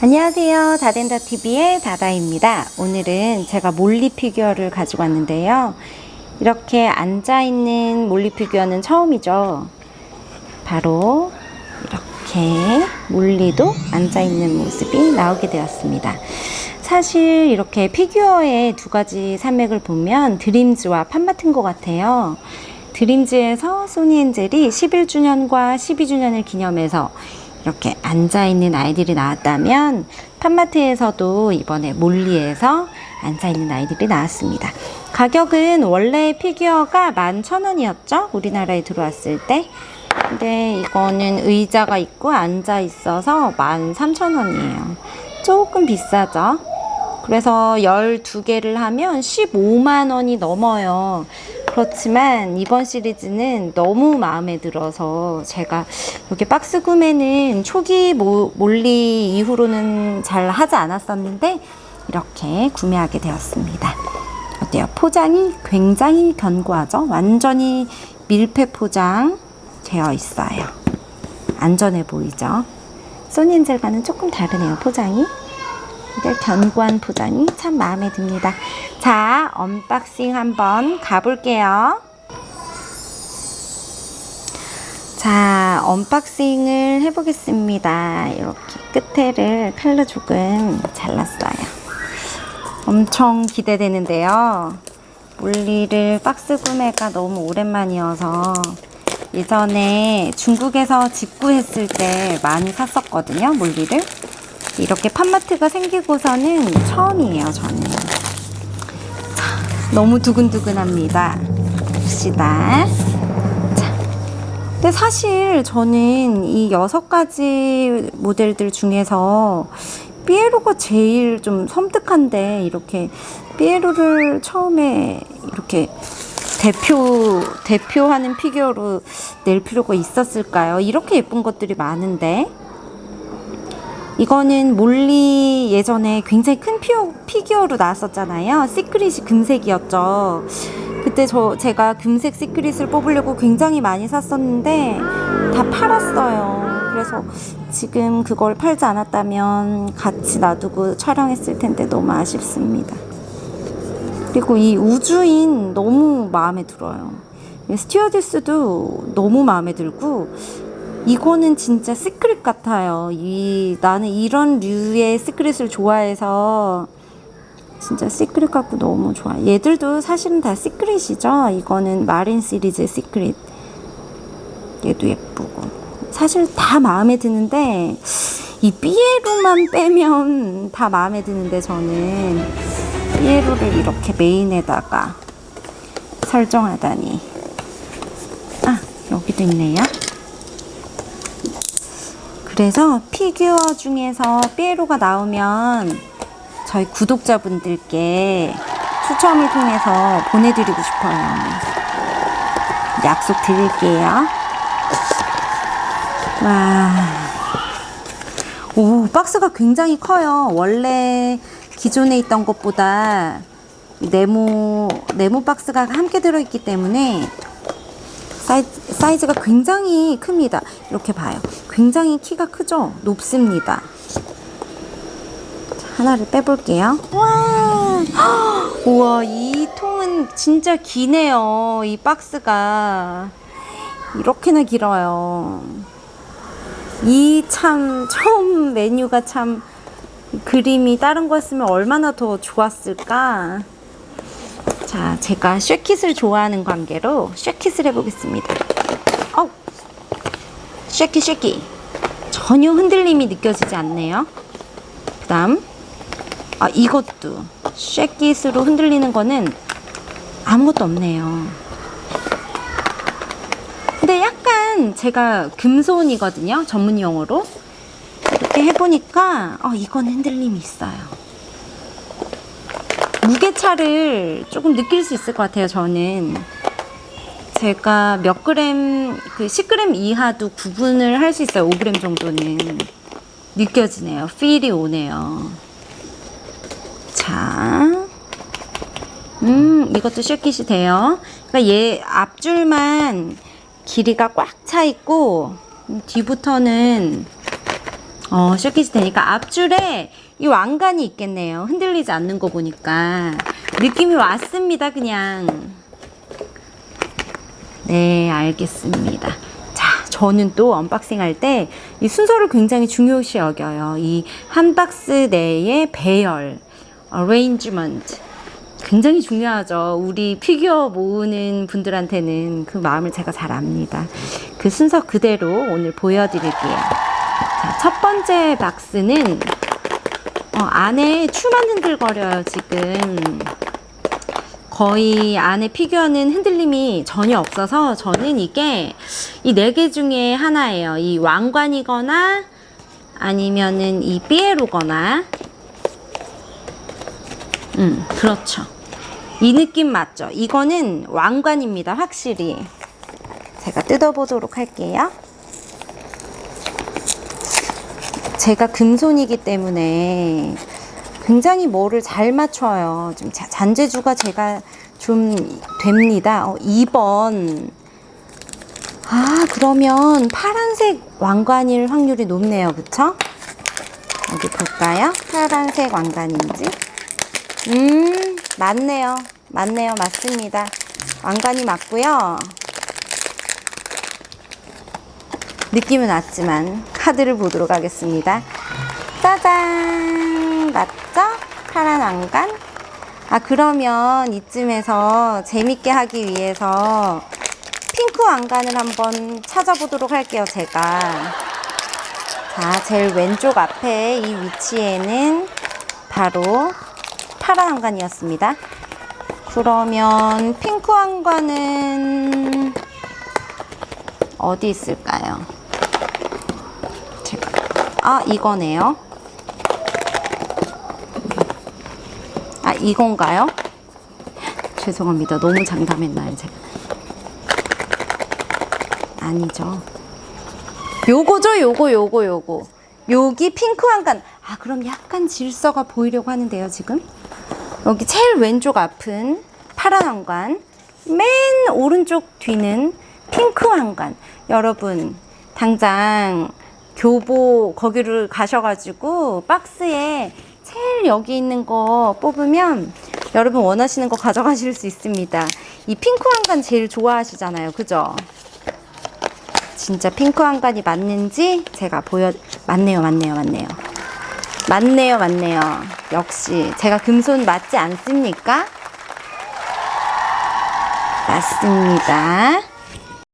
안녕하세요. 다된다 TV의 다다입니다. 오늘은 제가 몰리 피규어를 가지고 왔는데요. 이렇게 앉아 있는 몰리 피규어는 처음이죠. 바로 이렇게 몰리도 앉아 있는 모습이 나오게 되었습니다. 사실 이렇게 피규어의 두 가지 산맥을 보면 드림즈와 판 맡은 것 같아요. 드림즈에서 소니엔젤이 11주년과 12주년을 기념해서 이렇게 앉아있는 아이들이 나왔다면 팜마트에서도 이번에 몰리에서 앉아있는 아이들이 나왔습니다. 가격은 원래 피규어가 11,000원이었죠? 우리나라에 들어왔을 때. 근데 이거는 의자가 있고 앉아 있어서 13,000원이에요. 조금 비싸죠? 그래서 12개를 하면 15만 원이 넘어요. 그렇지만 이번 시리즈는 너무 마음에 들어서 제가 여기 박스 구매는 초기 모, 몰리 이후로는 잘 하지 않았었는데 이렇게 구매하게 되었습니다. 어때요? 포장이 굉장히 견고하죠? 완전히 밀폐 포장 되어 있어요. 안전해 보이죠? 소니엔젤과는 조금 다르네요, 포장이. 견고한 포장이 참 마음에 듭니다. 자, 언박싱 한번 가볼게요. 자, 언박싱을 해보겠습니다. 이렇게 끝에를 칼로 조금 잘랐어요. 엄청 기대되는데요. 몰리를 박스 구매가 너무 오랜만이어서 예전에 중국에서 직구했을 때 많이 샀었거든요, 몰리를. 이렇게 팜마트가 생기고서는 처음이에요, 저는. 자, 너무 두근두근합니다. 봅시다. 자, 근데 사실 저는 이 여섯 가지 모델들 중에서 삐에로가 제일 좀 섬뜩한데 이렇게 삐에로를 처음에 이렇게 대표 대표하는 피규어로 낼 필요가 있었을까요? 이렇게 예쁜 것들이 많은데 이거는 몰리 예전에 굉장히 큰 피오, 피규어로 나왔었잖아요. 시크릿이 금색이었죠. 그때 저 제가 금색 시크릿을 뽑으려고 굉장히 많이 샀었는데 다 팔았어요. 그래서 지금 그걸 팔지 않았다면 같이 놔두고 촬영했을 텐데 너무 아쉽습니다. 그리고 이 우주인 너무 마음에 들어요. 스튜어디스도 너무 마음에 들고 이거는 진짜 시크릿 같아요. 이 나는 이런 류의 시크릿을 좋아해서 진짜 시크릿 같고 너무 좋아. 얘들도 사실은 다 시크릿이죠. 이거는 마린 시리즈 시크릿. 얘도 예쁘고. 사실 다 마음에 드는데 이 삐에로만 빼면 다 마음에 드는데 저는 삐에로를 이렇게 메인에다가 설정하다니. 아, 여기도 있네요. 그래서 피규어 중에서 삐에로가 나오면 저희 구독자분들께 추첨을 통해서 보내드리고 싶어요. 약속 드릴게요. 와. 오, 박스가 굉장히 커요. 원래 기존에 있던 것보다 네모, 네모 박스가 함께 들어있기 때문에 사이즈, 사이즈가 굉장히 큽니다. 이렇게 봐요. 굉장히 키가 크죠? 높습니다. 자, 하나를 빼볼게요. 와! 우와, 이 통은 진짜 기네요. 이 박스가. 이렇게나 길어요. 이 참, 처음 메뉴가 참, 그림이 다른 거였으면 얼마나 더 좋았을까. 자, 제가 쉐킷을 좋아하는 관계로 쉐킷을 해보겠습니다. 어, 쉐킷 쉐킷. 전혀 흔들림이 느껴지지 않네요. 그 다음, 아, 이것도 쉐킷으로 흔들리는 거는 아무것도 없네요. 근데 약간 제가 금손이거든요. 전문 용어로. 이렇게 해보니까, 어, 이건 흔들림이 있어요. 무게차를 조금 느낄 수 있을 것 같아요, 저는. 제가 몇 그램, 그 10g 이하도 구분을 할 수 있어요, 5g 정도는. 느껴지네요. 필이 오네요. 자. 음, 이것도 쉐킷이 돼요. 그러니까 얘 앞줄만 길이가 꽉 차 있고, 음, 뒤부터는 어, 쇼킷이 되니까 앞줄에 이 왕관이 있겠네요. 흔들리지 않는 거 보니까. 느낌이 왔습니다, 그냥. 네, 알겠습니다. 자, 저는 또 언박싱 할 때 이 순서를 굉장히 중요시 여겨요. 이 한 박스 내의 배열, 어레인지먼트. 굉장히 중요하죠. 우리 피규어 모으는 분들한테는 그 마음을 제가 잘 압니다. 그 순서 그대로 오늘 보여드릴게요. 자, 첫 번째 박스는 어, 안에 추만 흔들거려요, 지금. 거의 안에 피규어는 흔들림이 전혀 없어서 저는 이게 이 네 개 중에 하나예요. 이 왕관이거나 아니면은 이 삐에로거나 음, 그렇죠. 이 느낌 맞죠? 이거는 왕관입니다, 확실히. 제가 뜯어보도록 할게요. 제가 금손이기 때문에 굉장히 뭐를 잘 맞춰요. 좀 자- 잔재주가 제가 좀 됩니다. 어, 2번. 아, 그러면 파란색 왕관일 확률이 높네요. 그쵸? 어디 볼까요? 파란색 왕관인지. 음, 맞네요. 맞네요. 맞습니다. 왕관이 맞고요. 느낌은 왔지만 카드를 보도록 하겠습니다. 짜잔! 맞죠? 파란 왕관? 아, 그러면 이쯤에서 재밌게 하기 위해서 핑크 왕관을 한번 찾아보도록 할게요, 제가. 자, 제일 왼쪽 앞에 이 위치에는 바로 파란 왕관이었습니다. 그러면 핑크 왕관은 어디 있을까요? 제가 아 이거네요. 이건가요? 죄송합니다. 너무 장담했나요, 제가? 아니죠. 요거죠, 요거, 요거, 요거. 여기 핑크 왕관. 아, 그럼 약간 질서가 보이려고 하는데요, 지금? 여기 제일 왼쪽 앞은 파란 왕관. 맨 오른쪽 뒤는 핑크 왕관. 여러분, 당장 교보 거기를 가셔가지고 박스에 제일 여기 있는 거 뽑으면 여러분 원하시는 거 가져가실 수 있습니다. 이 핑크 왕관 제일 좋아하시잖아요. 그죠? 진짜 핑크 왕관이 맞는지 제가 보여 맞네요 맞네요 맞네요 맞네요 맞네요 역시 제가 금손 맞지 않습니까? 맞습니다